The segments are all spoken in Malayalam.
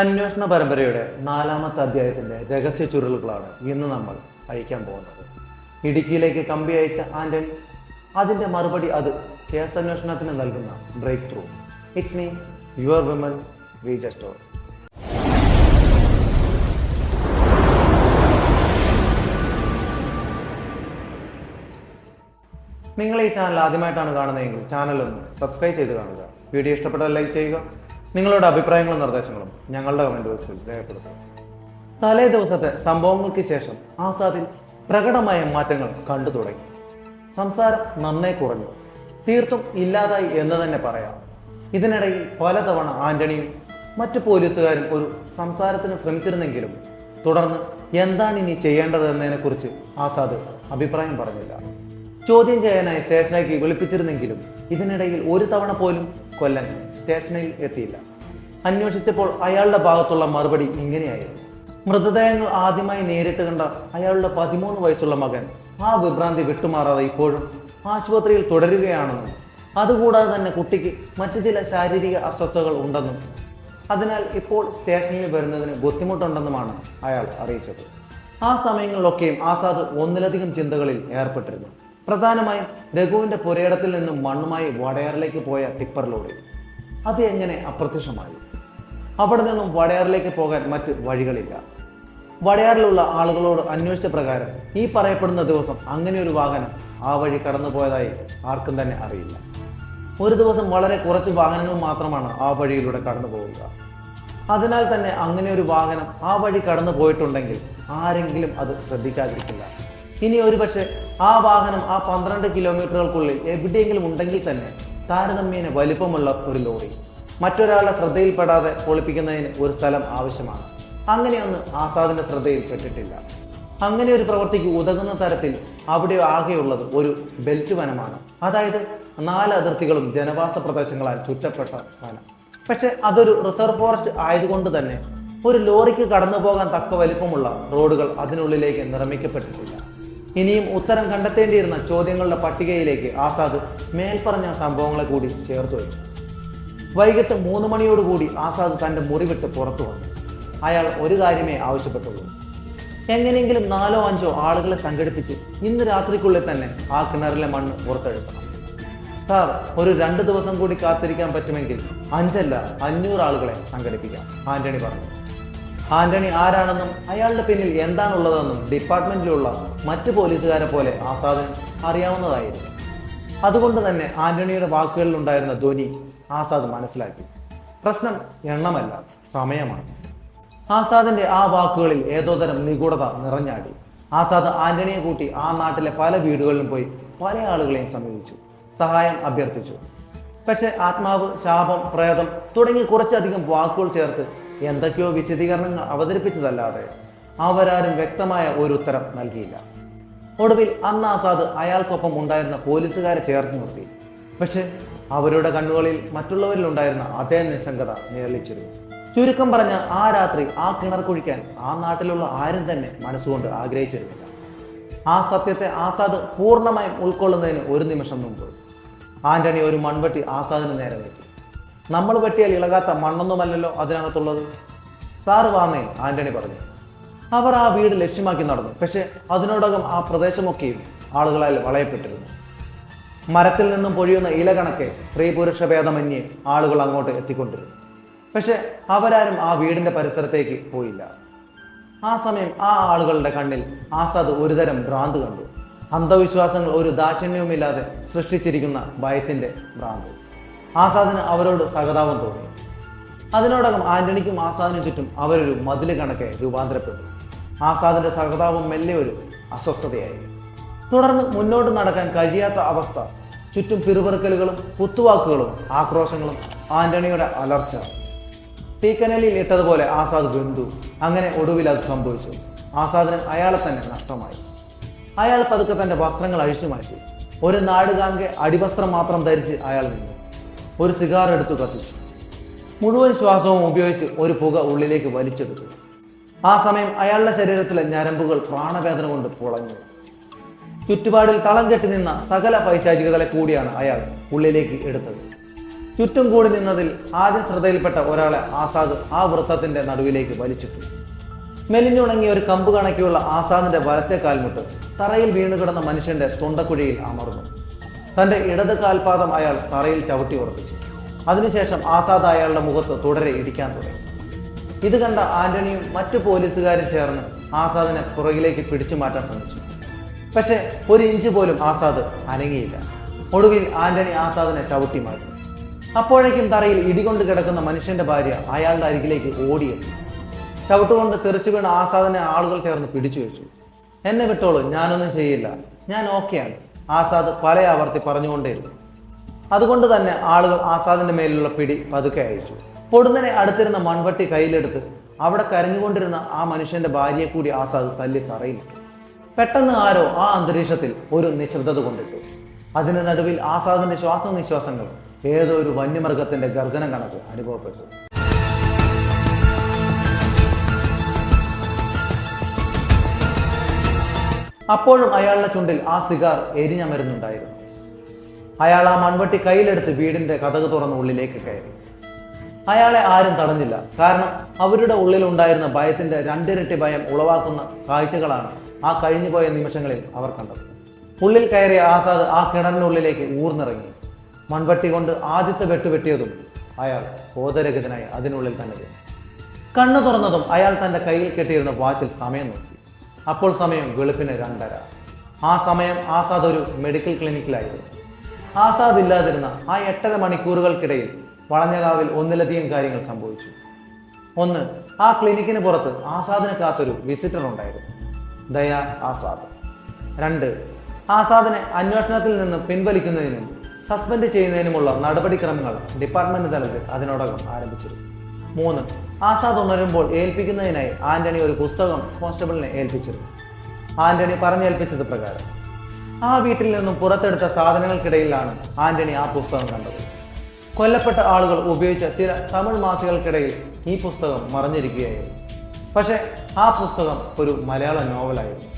അന്വേഷണ പരമ്പരയുടെ നാലാമത്തെ അധ്യായത്തിന്റെ രഹസ്യ ചുരുളുകളാണ് ഇന്ന് നമ്മൾ അഴിക്കാൻ പോകുന്നത്. ഇടുക്കിയിലേക്ക് കമ്പി അയച്ച ആന്റണി അതിന്റെ മറുപടി അത് കേസ് അന്വേഷണത്തിന് നൽകുന്ന break through it's me your women വി ജസ്റ്റോർ നിങ്ങൾ ഈ ചാനൽ ആദ്യമായിട്ടാണ് കാണുന്നതെങ്കിൽ ചാനൽ ഒന്ന് സബ്സ്ക്രൈബ് ചെയ്ത് കാണുക. വീഡിയോ ഇഷ്ടപ്പെട്ടാൽ ലൈക്ക് ചെയ്യുക. നിങ്ങളുടെ അഭിപ്രായങ്ങളും നിർദ്ദേശങ്ങളും ഞങ്ങളുടെ കമന്റ് ബോക്സിൽ രേഖപ്പെടുത്തും. തലേ ദിവസത്തെ സംഭവങ്ങൾക്ക് ശേഷം ആസാദിൽ പ്രകടമായ മാറ്റങ്ങൾ കണ്ടു തുടങ്ങി. സംസാരം നന്നേ കുറഞ്ഞു. തീർത്തും ഇല്ലാതായി എന്ന് തന്നെ പറയാം. ഇതിനിടയിൽ പലതവണ ആന്റണിയും മറ്റു പോലീസുകാരും ഒരു സംസാരത്തിന് ശ്രമിച്ചിരുന്നെങ്കിലും തുടർന്ന് എന്താണ് ഇനി ചെയ്യേണ്ടതെന്നതിനെ കുറിച്ച് ആസാദ് അഭിപ്രായം പറഞ്ഞില്ല. ചോദ്യം ചെയ്യാനായി സ്റ്റേഷനിലേക്ക് വിളിപ്പിച്ചിരുന്നെങ്കിലും ഇതിനിടയിൽ ഒരു തവണ പോലും കൊല്ലൻ സ്റ്റേഷനിൽ എത്തിയില്ല. അന്വേഷിച്ചപ്പോൾ അയാളുടെ ഭാഗത്തുള്ള മറുപടി ഇങ്ങനെയായിരുന്നു. മൃതദേഹങ്ങൾ ആദ്യമായി നേരിട്ട് കണ്ട അയാളുടെ പതിമൂന്ന് വയസ്സുള്ള മകൻ ആ വിഭ്രാന്തി വിട്ടുമാറാതെ ഇപ്പോഴും ആശുപത്രിയിൽ തുടരുകയാണെന്നും അതുകൂടാതെ തന്നെ കുട്ടിക്ക് മറ്റു ചില ശാരീരിക അസ്വസ്ഥതകൾ ഉണ്ടെന്നും അതിനാൽ ഇപ്പോൾ സ്റ്റേഷനിൽ വരുന്നതിന് ബുദ്ധിമുട്ടുണ്ടെന്നുമാണ് അയാൾ അറിയിച്ചത്. ആ സമയങ്ങളിലൊക്കെയും ആസാദ് ഒന്നിലധികം ചിന്തകളിൽ ഏർപ്പെട്ടിരുന്നു. പ്രധാനമായും രഘുവിന്റെ പുരയിടത്തിൽ നിന്നും മണ്ണുമായി വടയാറിലേക്ക് പോയ ടിപ്പർ ലോറി അത് എങ്ങനെ അപ്രത്യക്ഷമായി? അവിടെ നിന്നും വടയാറിലേക്ക് പോകാൻ മറ്റ് വഴികളില്ല. വടയാറിലുള്ള ആളുകളോട് അന്വേഷിച്ച പ്രകാരം ഈ പറയപ്പെടുന്ന ദിവസം അങ്ങനെ ഒരു വാഹനം ആ വഴി കടന്നു പോയതായി ആർക്കും തന്നെ അറിയില്ല. ഒരു ദിവസം വളരെ കുറച്ച് വാഹനങ്ങൾ മാത്രമാണ് ആ വഴിയിലൂടെ കടന്നു പോവുക അതിനാൽ തന്നെ അങ്ങനെ ഒരു വാഹനം ആ വഴി കടന്നു പോയിട്ടുണ്ടെങ്കിൽ ആരെങ്കിലും അത് ശ്രദ്ധിക്കാതിരിക്കില്ല. ഇനി ഒരു പക്ഷേ ആ വാഹനം ആ പന്ത്രണ്ട് കിലോമീറ്ററുകൾക്കുള്ളിൽ എവിടെയെങ്കിലും ഉണ്ടെങ്കിൽ തന്നെ താരതമ്യേന വലിപ്പമുള്ള ഒരു ലോറി. മറ്റൊരാളുടെ ശ്രദ്ധയിൽപ്പെടാതെ പൊളിപ്പിക്കുന്നതിന് ഒരു സ്ഥലം ആവശ്യമാണ്. അങ്ങനെയൊന്ന് ആസാദിന്റെ ശ്രദ്ധയിൽപ്പെട്ടിട്ടില്ല അങ്ങനെ ഒരു പ്രവൃത്തിക്ക് ഉതകുന്ന തരത്തിൽ അവിടെ ആകെയുള്ളത് ഒരു ബെൽറ്റ് വനമാണ്. അതായത് നാല് അതിർത്തികളും ജനവാസ പ്രദേശങ്ങളാൽ ചുറ്റപ്പെട്ട വനം. പക്ഷെ അതൊരു റിസർവ് ഫോറസ്റ്റ് ആയതുകൊണ്ട് തന്നെ ഒരു ലോറിക്ക് കടന്നു പോകാൻ തക്ക വലിപ്പമുള്ള റോഡുകൾ അതിനുള്ളിലേക്ക് നിർമ്മിക്കപ്പെട്ടിട്ടില്ല. ഇനിയും ഉത്തരം കണ്ടെത്തേണ്ടിയിരുന്ന ചോദ്യങ്ങളുടെ പട്ടികയിലേക്ക് ആസാദ് മേൽപ്പറഞ്ഞ സംഭവങ്ങളെ കൂടി ചേർത്ത് വെച്ചു. വൈകിട്ട് മൂന്ന് മണിയോടുകൂടി ആസാദ് തന്റെ മുറി വിട്ട് പുറത്തു വന്നു. അയാൾ ഒരു കാര്യമേ ആവശ്യപ്പെട്ടുള്ളൂ. എങ്ങനെയെങ്കിലും നാലോ അഞ്ചോ ആളുകളെ സംഘടിപ്പിച്ച് ഇന്ന് രാത്രിക്കുള്ളിൽ തന്നെ ആ കിണറിലെ മണ്ണ് പുറത്തെടുക്കണം. സാർ ഒരു രണ്ട് ദിവസം കൂടി കാത്തിരിക്കാൻ പറ്റുമെങ്കിൽ അഞ്ചല്ല അഞ്ഞൂറ് ആളുകളെ സംഘടിപ്പിക്കാം ആന്റണി പറഞ്ഞു. ആന്റണി ആരാണെന്നും അയാളുടെ പിന്നിൽ എന്താണുള്ളതെന്നും ഡിപ്പാർട്ട്മെന്റിലുള്ള മറ്റു പോലീസുകാരെ പോലെ ആസാദിന് അറിയാവുന്നതായിരുന്നു. അതുകൊണ്ട് തന്നെ ആന്റണിയുടെ വാക്കുകളിൽ ഉണ്ടായിരുന്ന ധ്വനി ആസാദ് മനസ്സിലാക്കി. പ്രശ്നം എണ്ണമല്ല സമയമാണ്. ആസാദിന്റെ ആ വാക്കുകളിൽ ഏതോതരം നിഗൂഢത നിറഞ്ഞാടി. ആസാദ് ആന്റണിയെ കൂട്ടി ആ നാട്ടിലെ പല വീടുകളിലും പോയി പല ആളുകളെയും സമീപിച്ചു. സഹായം അഭ്യർത്ഥിച്ചു. പക്ഷെ ആത്മാവ് ശാപം പ്രേതം തുടങ്ങി കുറച്ചധികം വാക്കുകൾ ചേർത്ത് എന്തൊക്കെയോ വിശദീകരണങ്ങൾ അവതരിപ്പിച്ചതല്ലാതെ അവരാരും വ്യക്തമായ ഒരു ഉത്തരം നൽകിയില്ല. ഒടുവിൽ അന്ന് ആസാദ് അയാൾക്കൊപ്പം ഉണ്ടായിരുന്ന പോലീസുകാരെ ചേർത്ത് നിർത്തി. പക്ഷെ അവരുടെ കണ്ണുകളിൽ മറ്റുള്ളവരിൽ ഉണ്ടായിരുന്ന അതേ നിസ്സംഗത നിഴലിച്ചിരുന്നു. ചുരുക്കം പറഞ്ഞ ആ രാത്രി ആ കിണർ കുഴിക്കാൻ ആ നാട്ടിലുള്ള ആരും തന്നെ മനസ്സുകൊണ്ട് ആഗ്രഹിച്ചിരുന്നില്ല. ആ സത്യത്തെ ആസാദ് പൂർണമായും ഉൾക്കൊള്ളുന്നതിന് ഒരു നിമിഷം മുമ്പ് ആന്റണി ഒരു മൺവെട്ടി ആസാദിന് നേരെ നീട്ടി. നമ്മൾ വെട്ടിയാൽ ഇളകാത്ത മണ്ണൊന്നുമല്ലല്ലോ അതിനകത്തുള്ളത്? സാറ് വാന്നേ ആന്റണി പറഞ്ഞു. അവർ ആ വീട് ലക്ഷ്യമാക്കി നടന്നു. പക്ഷെ അതിനോടകം ആ പ്രദേശമൊക്കെയും ആളുകളാൽ വളയപ്പെട്ടിരുന്നു. മരത്തിൽ നിന്നും പൊഴിയുന്ന ഇല കണക്കെ സ്ത്രീ പുരുഷ ഭേദമന്യേ ആളുകൾ അങ്ങോട്ട് എത്തിക്കൊണ്ടിരുന്നു. പക്ഷെ അവരാരും ആ വീടിന്റെ പരിസരത്തേക്ക് പോയില്ല. ആ സമയം ആ ആളുകളുടെ കണ്ണിൽ ആസാദ് ഒരുതരം ഭ്രാന്ത് കണ്ടു. അന്ധവിശ്വാസങ്ങൾ ഒരു ദാക്ഷിണ്യവുമില്ലാതെ സൃഷ്ടിച്ചിരിക്കുന്ന ഭയത്തിന്റെ ഭ്രാന്ത്. ആസാദിന് അവരോട് സഹതാപം തോന്നി. അതിനോടകം ആന്റണിക്കും ആസാദിനും ചുറ്റും അവരൊരു മതിൽ കണക്കെ രൂപാന്തരപ്പെട്ടു. ആസാദിന്റെ സഹതാപം മെല്ലെ ഒരു അസ്വസ്ഥതയായി. തുടർന്ന് മുന്നോട്ട് നടക്കാൻ കഴിയാത്ത അവസ്ഥ ചുറ്റും പിറുപിറുക്കലുകളും കുത്തുവാക്കുകളും ആക്രോശങ്ങളും ആന്റണിയുടെ അലർച്ച. തീക്കനലിൽ ഇട്ടതുപോലെ ആസാദ് ബന്ധു അങ്ങനെ ഒടുവിൽ അത് സംഭവിച്ചു. ആസാദിന് അയാളെ തന്നെ നഷ്ടമായി. അയാൾ പതുക്കെ തന്റെ വസ്ത്രങ്ങൾ അഴിച്ചു മാറ്റി ഒരു നാടുകാങ്കെ അടിവസ്ത്രം മാത്രം ധരിച്ച് അയാൾ നിന്നു. ഒരു സിഗാർ എടുത്തു കത്തിച്ചു. മുഴുവൻ ശ്വാസവും ഉപയോഗിച്ച് ഒരു പുക ഉള്ളിലേക്ക് വലിച്ചെടുത്തു. ആ സമയം അയാളുടെ ശരീരത്തിലെ ഞരമ്പുകൾ പ്രാണവേദന കൊണ്ട് പുളഞ്ഞു. ചുറ്റുപാടിൽ തളം കെട്ടി നിന്ന സകല പൈശാചികതകളെ കൂടിയാണ് അയാൾ ഉള്ളിലേക്ക് എടുത്തത്. ചുറ്റും കൂടി നിന്നതിൽ ആദ്യം ശ്രദ്ധയിൽപ്പെട്ട ഒരാളെ ആസാദ് ആ വൃത്തത്തിന്റെ നടുവിലേക്ക് വലിച്ചിട്ടു. മെലിഞ്ഞുണങ്ങിയ ഒരു കമ്പ് കണക്കിയുള്ള ആസാദിന്റെ വലത്തെ കാൽമുട്ട് തറയിൽ വീണുകിടന്ന മനുഷ്യന്റെ തൊണ്ടക്കുഴിയിൽ അമർന്നു. തന്റെ ഇടത് കാൽപാദം അയാൾ തറയിൽ ചവിട്ടി ഉറപ്പിച്ചു. അതിനുശേഷം ആസാദ് അയാളുടെ മുഖത്ത് തുടരെ ഇടിക്കാൻ തുടങ്ങി. ഇത് കണ്ട ആന്റണിയും മറ്റു പോലീസുകാരും ചേർന്ന് ആസാദിനെ പുറകിലേക്ക് പിടിച്ചു മാറ്റാൻ ശ്രമിച്ചു. പക്ഷെ ഒരു ഇഞ്ച് പോലും ആസാദ് അനങ്ങിയില്ല. ഒടുവിൽ ആന്റണി ആസാദിനെ ചവിട്ടി മാറ്റി. അപ്പോഴേക്കും തറയിൽ ഇടികൊണ്ട് കിടക്കുന്ന മനുഷ്യന്റെ ഭാര്യ അയാളുടെ അരികിലേക്ക് ഓടിയെത്തി. ചവിട്ടുകൊണ്ട് തെറിച്ചു വീണ ആസാദിനെ ആളുകൾ ചേർന്ന് പിടിച്ചു വെച്ചു എന്നെ വിട്ടോളൂ ഞാനൊന്നും ചെയ്യില്ല. ഞാൻ ഓക്കെയാണ്. ആസാദ് പല ആവർത്തി പറഞ്ഞുകൊണ്ടേയിരുന്നു. അതുകൊണ്ട് തന്നെ ആളുകൾ ആസാദിന്റെ മേലുള്ള പിടി പതുക്കെ അയച്ചു പൊടുന്നനെ അടുത്തിരുന്ന മൺവട്ടി കയ്യിലെടുത്ത് അവിടെ കരഞ്ഞുകൊണ്ടിരുന്ന ആ മനുഷ്യന്റെ ഭാര്യയെ കൂടി ആസാദ് തല്ലി തറയിലിട്ടു. പെട്ടെന്ന് ആരോ ആ അന്തരീക്ഷത്തിൽ ഒരു നിശബ്ദത കൊണ്ടിട്ടു. അതിന് നടുവിൽ ആസാദിന്റെ ശ്വാസനിശ്വാസങ്ങൾ ഏതോ ഒരു വന്യമൃഗത്തിന്റെ ഗർജനം കണക്ക് അനുഭവപ്പെട്ടു. അപ്പോഴും അയാളുടെ ചുണ്ടിൽ ആ സിഗാർ എരിഞ്ഞമരുന്നുണ്ടായിരുന്നു. അയാൾ ആ മൺവട്ടി കയ്യിലെടുത്ത് വീടിന്റെ കഥക് തുറന്ന ഉള്ളിലേക്ക് കയറി. അയാളെ ആരും തടഞ്ഞില്ല. കാരണം അവരുടെ ഉള്ളിലുണ്ടായിരുന്ന ഭയത്തിന്റെ രണ്ടിരട്ടി ഭയം ഉളവാക്കുന്ന കാഴ്ചകളാണ് ആ കഴിഞ്ഞുപോയ നിമിഷങ്ങളിൽ അവർ കണ്ടത്. ഉള്ളിൽ കയറിയ ആസാദ് ആ കിണറിനുള്ളിലേക്ക് ഊർന്നിറങ്ങി. മൺവട്ടി കൊണ്ട് ആദ്യത്തെ വെട്ടുവെട്ടിയതും അയാൾ ബോധരഹിതനായി അതിനുള്ളിൽ തന്നെ കണ്ണു തുറന്നതും അയാൾ തന്റെ കയ്യിൽ കെട്ടിയിരുന്ന വാച്ചിൽ സമയം നോക്കി. അപ്പോൾ സമയം വെളുപ്പിന് രണ്ടര. ആ സമയം ആസാദ് ഒരു മെഡിക്കൽ ക്ലിനിക്കിലായിരുന്നു ആസാദ് ഇല്ലാതിരുന്ന ആ എട്ടര മണിക്കൂറുകൾക്കിടയിൽ വളഞ്ഞകാവിൽ ഒന്നിലധികം കാര്യങ്ങൾ സംഭവിച്ചു. ഒന്ന് ആ ക്ലിനിക്കിന് പുറത്ത് ആസാദിനെ കാത്തൊരു വിസിറ്റർ ഉണ്ടായിരുന്നു. ദയ ആസാദ്. രണ്ട് ആസാദിനെ അന്വേഷണത്തിൽ നിന്ന് പിൻവലിക്കുന്നതിനും സസ്പെൻഡ് ചെയ്യുന്നതിനുമുള്ള നടപടിക്രമങ്ങൾ ഡിപ്പാർട്ട്മെന്റ് തലത്തിൽ അതിനോടകം ആരംഭിച്ചിരുന്നു. മൂന്ന്. ആസാദ് ഉണരുമ്പോൾ ഏൽപ്പിക്കുന്നതിനായി ആന്റണി ഒരു പുസ്തകം കോൺസ്റ്റബിളിനെ ഏൽപ്പിച്ചിരുന്നു. ആന്റണി പറഞ്ഞേൽപ്പിച്ചത് പ്രകാരം. ആ വീട്ടിൽ നിന്നും പുറത്തെടുത്ത സാധനങ്ങൾക്കിടയിലാണ് ആന്റണി ആ പുസ്തകം കണ്ടത്. കൊല്ലപ്പെട്ട ആളുകൾ ഉപയോഗിച്ച ചില തമിഴ് മാസികൾക്കിടയിൽ ഈ പുസ്തകം മറഞ്ഞിരിക്കുകയായിരുന്നു. പക്ഷെ ആ പുസ്തകം ഒരു മലയാള നോവലായിരുന്നു.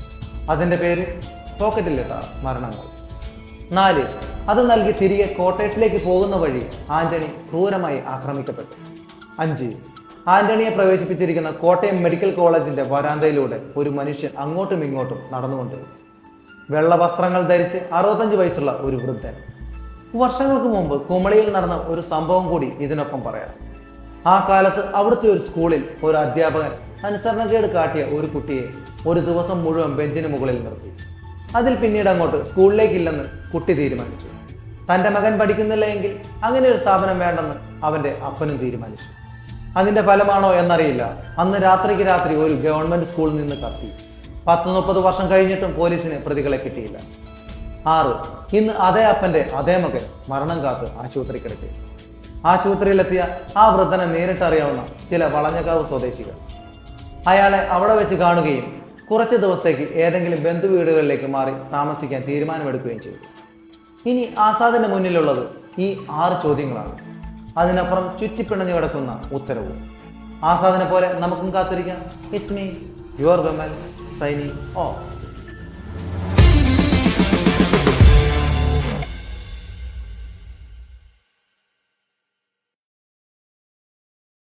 അതിന്റെ പേര് പോക്കറ്റിലിട്ട മരണങ്ങൾ. നാല് അത് നൽകി തിരികെ കോട്ടയത്തിലേക്ക് പോകുന്ന വഴി ആന്റണി ക്രൂരമായി ആക്രമിക്കപ്പെട്ടു. അഞ്ച്. ആന്റണിയെ പ്രവേശിപ്പിച്ചിരിക്കുന്ന കോട്ടയം മെഡിക്കൽ കോളേജിന്റെ വരാന്തയിലൂടെ ഒരു മനുഷ്യൻ അങ്ങോട്ടും ഇങ്ങോട്ടും നടന്നുകൊണ്ട് വെള്ള വസ്ത്രങ്ങൾ ധരിച്ച് അറുപത്തഞ്ച് വയസ്സുള്ള ഒരു വൃദ്ധൻ. വർഷങ്ങൾക്ക് മുമ്പ് കുമളിയിൽ നടന്ന ഒരു സംഭവം കൂടി ഇതിനൊപ്പം പറയാം. ആ കാലത്ത് അവിടുത്തെ ഒരു സ്കൂളിൽ ഒരു അധ്യാപകൻ അനുസരണക്കേട് കാട്ടിയ ഒരു കുട്ടിയെ ഒരു ദിവസം മുഴുവൻ ബെഞ്ചിന് മുകളിൽ നിർത്തി. അതിൽ പിന്നീട് അങ്ങോട്ട് സ്കൂളിലേക്കില്ലെന്ന് കുട്ടി തീരുമാനിച്ചു. തന്റെ മകൻ പഠിക്കുന്നില്ല എങ്കിൽ അങ്ങനെ ഒരു സ്ഥാപനം വേണ്ടെന്ന് അവന്റെ അപ്പനും തീരുമാനിച്ചു. അതിന്റെ ഫലമാണോ എന്നറിയില്ല. അന്ന് രാത്രിക്ക് രാത്രി ഒരു ഗവൺമെന്റ് സ്കൂളിൽ നിന്ന് കത്തി. പത്ത് മുപ്പത് വർഷം കഴിഞ്ഞിട്ടും പോലീസിന് പ്രതികളെ കിട്ടിയില്ല. ആറ് ഇന്ന് അതേ അപ്പന്റെ അതേ മകൻ മരണം കാത്ത് ആശുപത്രി കിടക്കി. ആശുപത്രിയിലെത്തിയ ആ വൃദ്ധനെ നേരിട്ടറിയാവുന്ന ചില വളഞ്ഞക്കാവ് സ്വദേശികൾ. അയാളെ അവിടെ വെച്ച് കാണുകയും കുറച്ച് ദിവസത്തേക്ക് ഏതെങ്കിലും ബന്ധു വീടുകളിലേക്ക് മാറി താമസിക്കാൻ തീരുമാനമെടുക്കുകയും ചെയ്തു. ഇനി ആസാദിന്റെ മുന്നിലുള്ളത് ഈ ആറ് ചോദ്യങ്ങളാണ്. അതിനപ്പുറം ചുറ്റിപ്പിണഞ്ഞു കിടക്കുന്ന ഉത്തരവും. ആസാദിനെ പോലെ നമുക്കും കാത്തിരിക്കാം. It's me your Vimal Saini oh